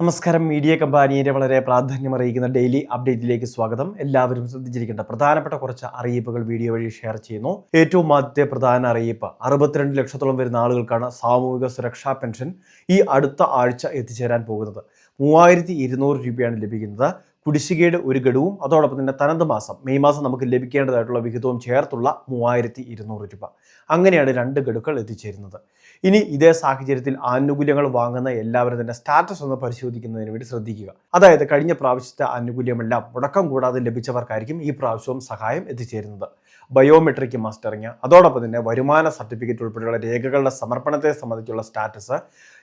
നമസ്കാരം. മീഡിയ കമ്പാനിയുടെ വളരെ പ്രാധാന്യം അറിയിക്കുന്ന ഡെയിലി അപ്ഡേറ്റിലേക്ക് സ്വാഗതം. എല്ലാവരും ശ്രദ്ധിച്ചിരിക്കേണ്ട പ്രധാനപ്പെട്ട കുറച്ച് അറിയിപ്പുകൾ വീഡിയോ വഴി ഷെയർ ചെയ്യുന്നു. ഏറ്റവും ആദ്യത്തെ പ്രധാന അറിയിപ്പ് അറുപത്തിരണ്ട് ലക്ഷത്തോളം വരുന്ന ആളുകൾക്കാണ് സാമൂഹിക സുരക്ഷാ പെൻഷൻ ഈ അടുത്ത ആഴ്ച എത്തിച്ചേരാൻ പോകുന്നത്. മൂവായിരത്തി ഇരുന്നൂറ് രൂപയാണ് ലഭിക്കുന്നത്. കുടിശ്ശികയുടെ ഒരു ഗഡുവും അതോടൊപ്പം തന്നെ തനത് മാസം മെയ് മാസം നമുക്ക് ലഭിക്കേണ്ടതായിട്ടുള്ള വിഹിതവും ചേർത്തുള്ള മൂവായിരത്തി ഇരുന്നൂറ് രൂപ. അങ്ങനെയാണ് രണ്ട് ഗഡുക്കൾ എത്തിച്ചേരുന്നത്. ഇനി ഇതേ സാഹചര്യത്തിൽ ആനുകൂല്യങ്ങൾ വാങ്ങുന്ന എല്ലാവരും തന്നെ സ്റ്റാറ്റസ് ഒന്ന് പരിശോധിക്കുന്നതിന് വേണ്ടി ശ്രദ്ധിക്കുക. അതായത് കഴിഞ്ഞ പ്രാവശ്യത്തെ ആനുകൂല്യമെല്ലാം മുടക്കം കൂടാതെ ലഭിച്ചവർക്കായിരിക്കും ഈ പ്രാവശ്യവും സഹായം എത്തിച്ചേരുന്നത്. ബയോമെട്രിക് മാസ്റ്ററിങ് അതോടൊപ്പം തന്നെ വരുമാന സർട്ടിഫിക്കറ്റ് ഉൾപ്പെടെയുള്ള രേഖകളുടെ സമർപ്പണത്തെ സംബന്ധിച്ചുള്ള സ്റ്റാറ്റസ്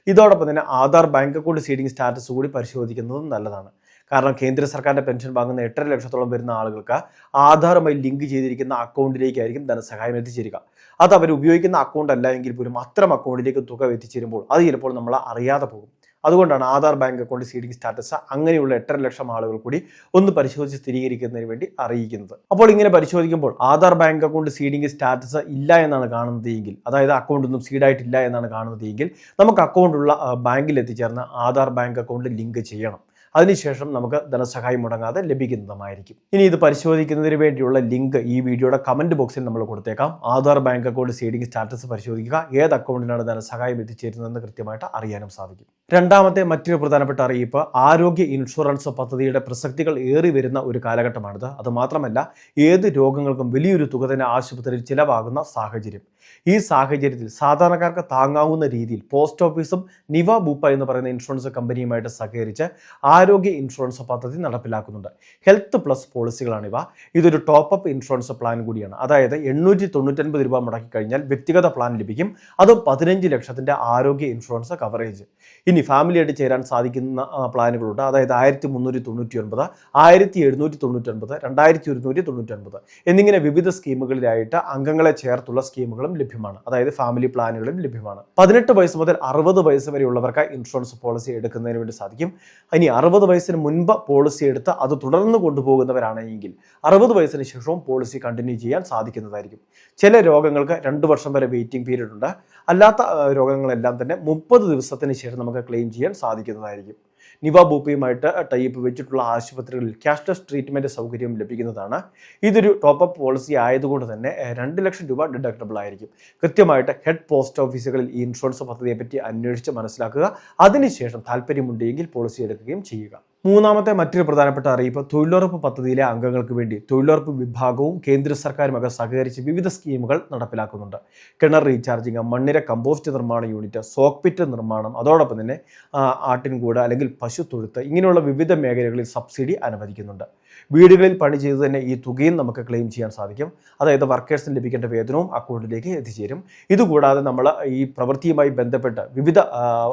ഇതോടൊപ്പം തന്നെ Aadhaar bank account seeding status കൂടി പരിശോധിക്കുന്നതും നല്ലതാണ്. കാരണം കേന്ദ്ര സർക്കാരിന്റെ പെൻഷൻ വാങ്ങുന്ന എട്ടര ലക്ഷത്തോളം വരുന്ന ആളുകൾക്ക് ആധാറുമായി ലിങ്ക് ചെയ്തിരിക്കുന്ന അക്കൗണ്ടിലേക്കായിരിക്കും ധനസഹായം എത്തിച്ചേരുക. അത് അവർ ഉപയോഗിക്കുന്ന അക്കൗണ്ട് അല്ല എങ്കിൽ പോലും അത്തരം അക്കൗണ്ടിലേക്ക് തുക എത്തിച്ചേരുമ്പോൾ അത് ചിലപ്പോൾ നമ്മൾ അറിയാതെ പോകും. അതുകൊണ്ടാണ് Aadhaar bank account seeding status അങ്ങനെയുള്ള എട്ടര ലക്ഷം ആളുകൾ കൂടി ഒന്ന് പരിശോധിച്ച് സ്ഥിരീകരിക്കുന്നതിന് വേണ്ടി അറിയിക്കുന്നത്. അപ്പോൾ ഇങ്ങനെ പരിശോധിക്കുമ്പോൾ Aadhaar bank account seeding status ഇല്ല എന്നാണ് കാണുന്നത് എങ്കിൽ അതായത് അക്കൗണ്ട് ഒന്നും സീഡായിട്ടില്ല എന്നാണ് കാണുന്നത് എങ്കിൽ നമുക്ക് അക്കൗണ്ടുള്ള ബാങ്കിൽ എത്തിച്ചേർന്ന് ആധാർ ബാങ്ക് അക്കൗണ്ട് ലിങ്ക് ചെയ്യണം. അതിനുശേഷം നമുക്ക് ധനസഹായം മുടങ്ങാതെ ലഭിക്കുന്നതുമായിരിക്കും. ഇനി ഇത് പരിശോധിക്കുന്നതിന് വേണ്ടിയുള്ള ലിങ്ക് ഈ വീഡിയോയുടെ കമന്റ് ബോക്സിൽ നമ്മൾ കൊടുത്തേക്കാം. Aadhaar bank account seeding status പരിശോധിക്കുക. ഏത് അക്കൗണ്ടിനാണ് ധനസഹായം എത്തിച്ചേരുന്നതെന്ന് കൃത്യമായിട്ട് അറിയാനും സാധിക്കും. രണ്ടാമത്തെ മറ്റൊരു പ്രധാനപ്പെട്ട അറിയിപ്പ് ആരോഗ്യ ഇൻഷുറൻസ് പദ്ധതിയുടെ പ്രസക്തികൾ ഏറി വരുന്ന ഒരു കാലഘട്ടമാണിത്. അതുമാത്രമല്ല ഏത് രോഗങ്ങൾക്കും വലിയൊരു തുക തന്നെ ആശുപത്രിയിൽ ചിലവാകുന്ന സാഹചര്യം. ഈ സാഹചര്യത്തിൽ സാധാരണക്കാർക്ക് താങ്ങാവുന്ന രീതിയിൽ പോസ്റ്റ് ഓഫീസും നിവ ബൂപ്പ എന്ന് പറയുന്ന ഇൻഷുറൻസ് കമ്പനിയുമായിട്ട് സഹകരിച്ച് ആരോഗ്യ ഇൻഷുറൻസ് പദ്ധതി നടപ്പിലാക്കുന്നുണ്ട്. ഹെൽത്ത് പ്ലസ് പോളിസികളാണിവ ഇതൊരു ടോപ്പ് അപ്പ് ഇൻഷുറൻസ് പ്ലാൻ കൂടിയാണ്. അതായത് എണ്ണൂറ്റി തൊണ്ണൂറ്റൊൻപത് രൂപ മുടക്കി കഴിഞ്ഞാൽ വ്യക്തിഗത പ്ലാൻ ലഭിക്കും. അതും പതിനഞ്ച് ലക്ഷത്തിന്റെ ആരോഗ്യ ഇൻഷുറൻസ് കവറേജ്. ഇനി ഫാമിലിയായിട്ട് ചേരാൻ സാധിക്കുന്ന പ്ലാനുകളുണ്ട്. അതായത് ആയിരത്തി മുന്നൂറ്റി തൊണ്ണൂറ്റി ഒൻപത് ആയിരത്തി എഴുന്നൂറ്റി തൊണ്ണൂറ്റി ഒൻപത് രണ്ടായിരത്തി ഒരുന്നൂറ്റി തൊണ്ണൂറ്റി ഒൻപത് എന്നിങ്ങനെ വിവിധ സ്കീമുകളിലായിട്ട് അംഗങ്ങളെ ചേർത്തുള്ള സ്കീമുകളും ലഭ്യമാണ്. അതായത് ഫാമിലി പ്ലാനുകളും ലഭ്യമാണ്. പതിനെട്ട് വയസ്സ് മുതൽ അറുപത് വയസ്സ് വരെയുള്ളവർക്ക് ഇൻഷുറൻസ് പോളിസി എടുക്കുന്നതിന് വേണ്ടി സാധിക്കും. ഇനി അറുപത് വയസ്സിന് മുൻപ് പോളിസി എടുത്ത് അത് തുടർന്ന് കൊണ്ടുപോകുന്നവരാണെങ്കിൽ അറുപത് വയസ്സിന് ശേഷവും പോളിസി കണ്ടിന്യൂ ചെയ്യാൻ സാധിക്കുന്നതായിരിക്കും. ചില രോഗങ്ങൾക്ക് രണ്ട് വർഷം വരെ വെയിറ്റിംഗ് പീരീഡ് ഉണ്ട്. അല്ലാത്ത രോഗങ്ങളെല്ലാം തന്നെ മുപ്പത് ദിവസത്തിന് ശേഷം നമുക്ക് ക്ലെയിം ചെയ്യാൻ സാധിക്കുന്നതായിരിക്കും. നിവ ബൂപ്പയുമായിട്ട് ടൈപ്പ് വെച്ചിട്ടുള്ള ആശുപത്രികളിൽ ക്യാഷ്ലെസ് ട്രീറ്റ്മെന്റ് സൗകര്യം ലഭിക്കുന്നതാണ്. ഇതൊരു ടോപ്പ് അപ്പ് പോളിസി ആയതുകൊണ്ട് തന്നെ രണ്ട് ലക്ഷം രൂപ ഡിഡക്റ്റബിൾ ആയിരിക്കും. കൃത്യമായിട്ട് ഹെഡ് പോസ്റ്റ് ഓഫീസുകളിൽ ഈ ഇൻഷുറൻസ് പദ്ധതിയെപ്പറ്റി അന്വേഷിച്ച് മനസ്സിലാക്കുക. അതിനുശേഷം താല്പര്യമുണ്ടെങ്കിൽ പോളിസി എടുക്കുകയും ചെയ്യുക. മൂന്നാമത്തെ മറ്റൊരു പ്രധാനപ്പെട്ട അറിയിപ്പ് തൊഴിലുറപ്പ് പദ്ധതിയിലെ അംഗങ്ങൾക്ക് വേണ്ടി തൊഴിലുറപ്പ് വിഭാഗവും കേന്ദ്ര സർക്കാരുമൊക്കെ സഹകരിച്ച് വിവിധ സ്കീമുകൾ നടപ്പിലാക്കുന്നുണ്ട്. കിണർ റീചാർജിങ് മണ്ണിര കമ്പോസ്റ്റ് നിർമ്മാണ യൂണിറ്റ് സോക്പിറ്റ് നിർമ്മാണം അതോടൊപ്പം തന്നെ ആട്ടിൻകൂട് അല്ലെങ്കിൽ പശു തൊഴുത്ത് ഇങ്ങനെയുള്ള വിവിധ മേഖലകളിൽ സബ്സിഡി അനുവദിക്കുന്നുണ്ട്. വീടുകളിൽ പണി ചെയ്ത് തന്നെ ഈ തുകയും നമുക്ക് ക്ലെയിം ചെയ്യാൻ സാധിക്കും. അതായത് വർക്കേഴ്സിന് ലഭിക്കേണ്ട വേതനവും അക്കൗണ്ടിലേക്ക് എത്തിച്ചേരും. ഇതുകൂടാതെ നമ്മൾ ഈ പ്രവൃത്തിയുമായി ബന്ധപ്പെട്ട് വിവിധ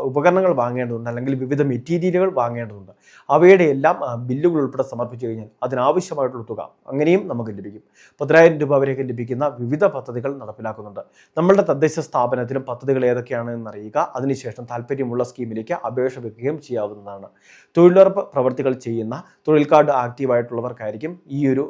ഉപകരണങ്ങൾ വാങ്ങേണ്ടതുണ്ട് അല്ലെങ്കിൽ വിവിധ മെറ്റീരിയലുകൾ വാങ്ങേണ്ടതുണ്ട്. അവയുടെ എല്ലാം ബില്ലുകൾ ഉൾപ്പെടെ സമർപ്പിച്ചു കഴിഞ്ഞാൽ അതിനാവശ്യമായിട്ടുള്ള തുക അങ്ങനെയും നമുക്ക് ലഭിക്കും. പതിനായിരം രൂപ വരെയൊക്കെ ലഭിക്കുന്ന വിവിധ പദ്ധതികൾ നടപ്പിലാക്കുന്നുണ്ട്. നമ്മളുടെ തദ്ദേശ സ്ഥാപനത്തിലും പദ്ധതികൾ ഏതൊക്കെയാണെന്ന് അറിയുക. അതിനുശേഷം താല്പര്യമുള്ള സ്കീമിലേക്ക് അപേക്ഷ വെക്കുകയും ചെയ്യാവുന്നതാണ്. തൊഴിലുറപ്പ് പ്രവർത്തികൾ ചെയ്യുന്ന തൊഴിൽ കാർഡ് ആക്റ്റീവ് ആയിട്ടുള്ളവർക്കായിരിക്കും ഈ ഒരു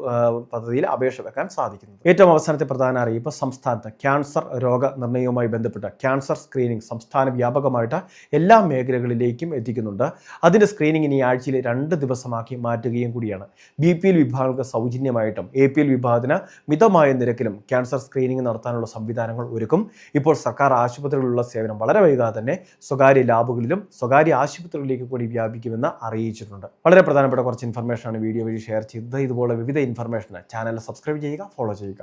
പദ്ധതിയിൽ അപേക്ഷ വെക്കാൻ സാധിക്കുന്നത്. ഏറ്റവും അവസാനത്തെ പ്രധാന അറിയിപ്പ് സംസ്ഥാനത്ത് ക്യാൻസർ രോഗ നിർണയവുമായി ബന്ധപ്പെട്ട ക്യാൻസർ സ്ക്രീനിംഗ് സംസ്ഥാന വ്യാപകമായിട്ട് എല്ലാ മേഖലകളിലേക്കും എത്തിക്കുന്നുണ്ട്. അതിന്റെ സ്ക്രീനിംഗ് ഇനി ആഴ്ചയിൽ രണ്ട് ദിവസമാക്കി മാറ്റുകയും കൂടിയാണ്. ബി പി എൽ വിഭാഗങ്ങൾക്ക് സൗജന്യമായിട്ടും എ പി എൽ വിഭാഗത്തിന് മിതമായ നിരക്കിലും ക്യാൻസർ സ്ക്രീനിംഗ് നടത്താനുള്ള സംവിധാനങ്ങൾ ഒരുക്കും. ഇപ്പോൾ സർക്കാർ ആശുപത്രികളിലുള്ള സേവനം വളരെ വൈകാതെ തന്നെ സ്വകാര്യ ലാബുകളിലും സ്വകാര്യ ആശുപത്രികളിലേക്ക് കൂടി വ്യാപിക്കുമെന്ന് അറിയിച്ചിട്ടുണ്ട്. വളരെ പ്രധാനപ്പെട്ട കുറച്ച് ഇൻഫർമേഷനാണ് വീഡിയോ വഴി ഷെയർ ചെയ്തത് ഇതുപോലെ വിവിധ ഇൻഫർമേഷന് ചാനൽ സബ്സ്ക്രൈബ് ചെയ്യുക ഫോളോ ചെയ്യുക.